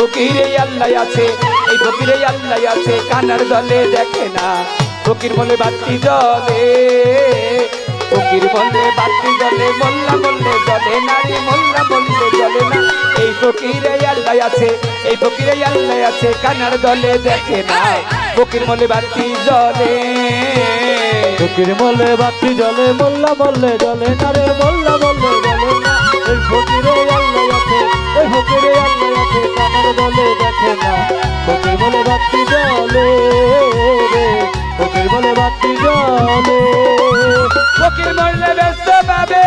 ফকিরে আল্লাহ আছে, এই ফকিরে আল্লাহ আছে, কানার দলে দেখে না। ফকির বলে, বাতি জলে ফকির বলে, বাতি জলে মোল্লা বললে জলে নারী মোল্লা বললে জলে না। এই ফকিরে আল্লাহ আছে, এই ফকিরে আল্লাহ আছে, কানার দলে দেখে না। ফকির বলে, বাতি জলে ফকির বলে, বাতি জলে মোল্লা বললে জলে না রে, মোল্লা বললে জলে না। এই ফকিরে আল্লাহ আছে দেখে না ফকির বলে, বাতি জলে রে। ফকির বলে, বাতি জলে ফকির মরলে ব্যস্ত পাবে।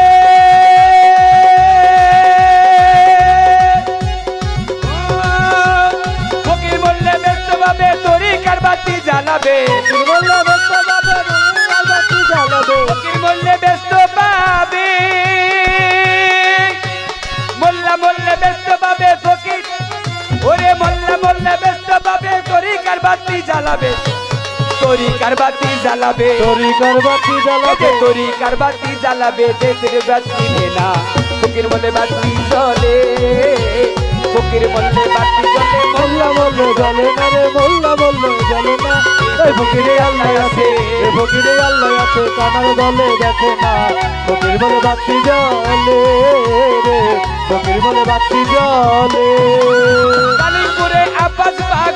জ্বালাবে। তরিকার বাতি জ্বালাবে। তরিকার বাতি জ্বালাবে। যে তরিকার বাতি জ্বালাবে। দেশের বাতি না ফকির বলে বাতি জ্বলে। ফকির বললে বাতি জ্বলে মোল্লা বললে জলে না রে মোল্লা বললে জলে না। এই ফকিরে আল্লাহ আছে। এই ফকিরে আল্লাহ আছে কানার দলে দেখে না। ফকির বলে বাতি জলে রে ফকির বলে বাতি জলে কালিপুরে আব্বাস পাগল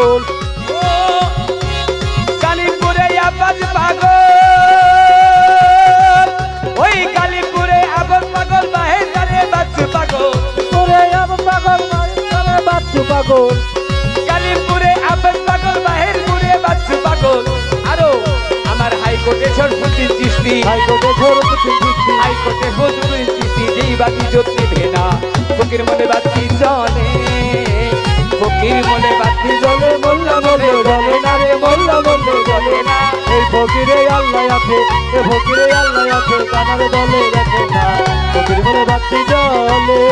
পাগল। কালিপুরে আব্বাস পাগল। ওই কালিপুরে আব্বাস পাগল বাহে জানে বাচ্চু পাগল। ওরে আমার পাগল আমার বাতি পাগল। কালিমপুরে আব্বাস পাগল বাহির পুরে বাচ্চু পাগল। আরও আমার হাইকোর্টে সরস্বতী চিস্তি হাইকোর্টে কিছু দিচ্ছি হাইকোর্টে হজুরের চিস্তি যেই বাতি জ্যোতি ভেনা ফকির মনে বাতি জলে ফকির মনে বাতি জলে মোল্লা বলে জলে না রে, মোল্লা বলে জলে না। এই ফকিরে আল্লাহ আছে এই ফকিরে আল্লাহ আছে, কানার দলে দেখে না। ফকির বলে বাতি জলে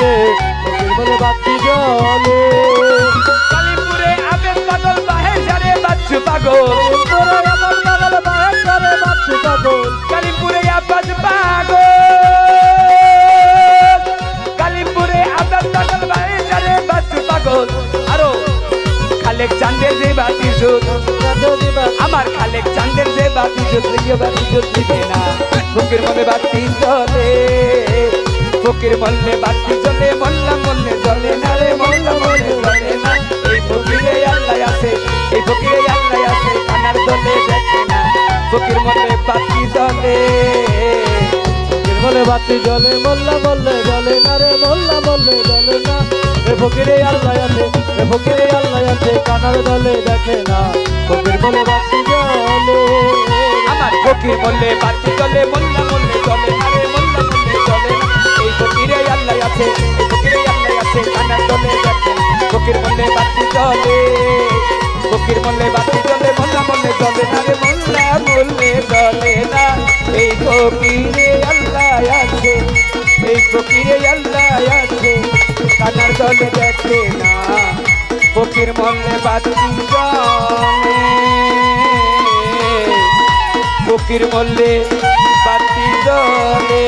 রে, ফকির বলে বাতি জলে কালিমপুরে আব্বাস পাগল বাহির সারে বাচ্চু পাগল। তোরা এমন পাগল বাহের করে বাতি পাগল। খালেক চান্দের যে বাতি জোত আমার খালেক চান্দের যে বাতি জোত লিয়ে বাতি জোত দিবে না ফকির মনে বাতি জ্বলে, ফকির মল্লে বাতি জ্বলে, মল্লা মল্লে জ্বলে না রে, মল্লা মল্লে জ্বলে না। এই ফকিরে আল্লাহ আছে, এই ফকিরে আল্লাহ আছে, কানার দলে দেখে না। ফকির মল্লে বাতি ফকির বলে বাতি জলে মোল্লা বললে জলে না রে, মোল্লা বললে জলে না। এ ফকিরে আল্লাহ আছে এ ফকিরে আল্লাহ আছে কানার দলে দেখে না। ফকির বলে বাতি জলে। আমার ফকির মল্লে বাতি জ্বলে মল্লা মল্লে জ্বলে না রে মল্লা মল্লে এই ফকিরে আল্লাহ আছে, এই ফকিরে আল্লাহ আছে, কানার দলে দেখে ফকির মল্লে বাতি জ্বলে ফকির মল্লে বাতি জ্বলে মল্লা মল্লে জ্বলে না রে, মল্লা মল্লে না। এই ফকিরে আল্লাহ আছে, এই ফকিরে আল্লাহ দলে দেখে না। ফকির মল্লে বাতি ফকির মল্লে বাতি জ্বলে